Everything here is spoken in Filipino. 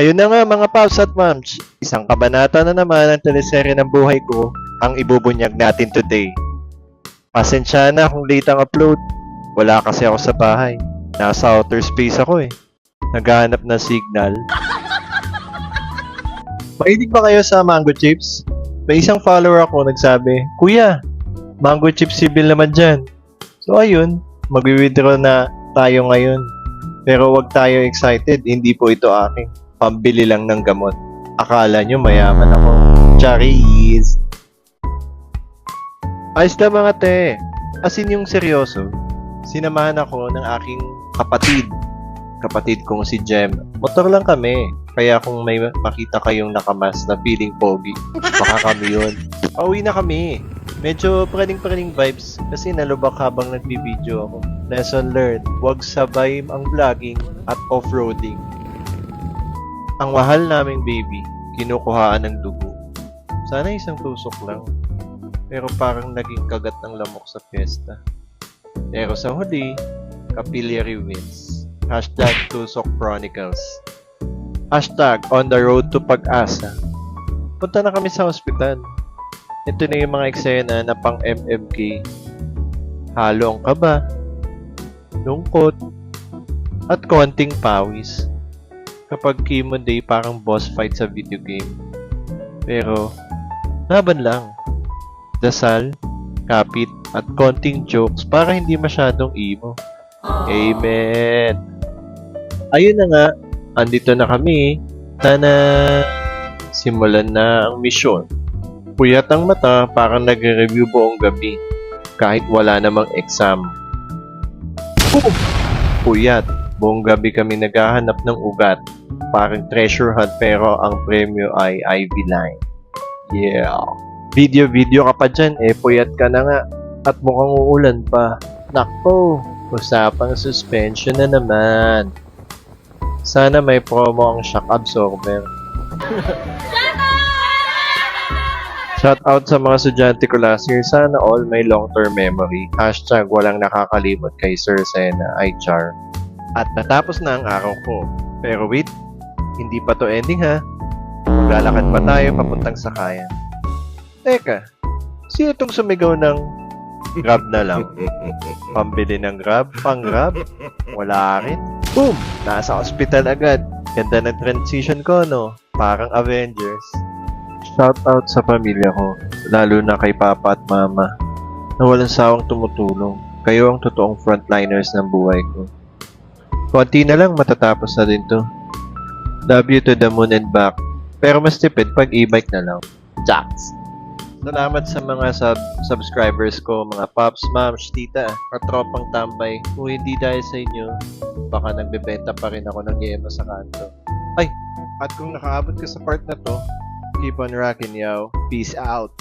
Ayun na nga mga paps at mams, isang kabanata na naman ang teleserye ng buhay ko ang ibubunyag natin today. Pasensya na kung late ang upload. Wala kasi ako sa bahay. Nasa outer space ako eh. Naghahanap ng signal. Mahilig ba kayo sa mango chips? May isang follower ako nagsabi, Kuya, mango chips sibil naman dyan. So ayun, mag-withdraw na tayo ngayon. Pero wag tayo excited, hindi po ito aking. Pambili lang ng gamot. Akala nyo mayaman ako. Charis! Ayos na mga te. As in yung seryoso, sinamahan ako ng aking kapatid. Kapatid kong si Jem. Motor lang kami. Kaya kung may makita kayong nakamas na feeling pogi, baka kami yun. Pauwi na kami. Medyo praning-praning vibes kasi nalubak habang nagbibideo ako. Lesson learned, huwag sabay ang vlogging at off-roading. Ang mahal naming baby, kinukuhaan ng dugo. Sana isang tusok lang. Pero parang naging kagat ng lamok sa fiesta. Pero sa huli, capillary wins. Hashtag Tusok Chronicles. Hashtag on the road to pag-asa. Punta na kami sa ospital. Ito na yung mga eksena na pang MMK. Halo ang kaba, lungkot, at konting pawis. Kapag chemo day parang boss fight sa video game. Pero, laban lang. Dasal, kapit, at konting jokes para hindi masyadong emo. Amen! Ayun na nga, andito na kami. Sana simulan na ang misyon. Puyat ang mata parang nagre-review buong gabi kahit wala namang exam. Puyat. Buong gabi kami naghahanap ng ugat. Parang treasure hunt pero ang premyo ay IV line. Yeah. Video-video ka pa dyan eh. Puyat ka na nga. At mukhang uulan pa. Nakpo. Usapang suspension na naman. Sana may promo ang shock absorber. Shout out sa mga estudyante ko last year. Sana all may long-term memory. Hashtag walang nakakalimot kay Sir Sena ay char. At natapos na ang araw ko. Pero wait, hindi pa to ending ha. Maglalakad pa tayo papuntang sakayan. Teka, sino itong sumigaw ng grab na lang? Pambili ng grab? Pang grab? Wala rin. Boom! Nasa ospital agad. Ganda ng transition ko, no? Parang Avengers. Shout out sa pamilya ko, lalo na kay Papa at Mama, na walang sawang tumutulong. Kayo ang totoong frontliners ng buhay ko. Konti na lang matatapos na din to. You to the moon and back. Pero mas tipid pag e-bike na lang. Jacks! Salamat sa mga sub subscribers ko, mga pops, moms, tita, katropang tambay. Kung hindi dahil sa inyo, baka nagbebenta pa rin ako ng yema sa kanto. Ay, at kung nakaabot ka sa part na to, keep on rocking, yo. Peace out.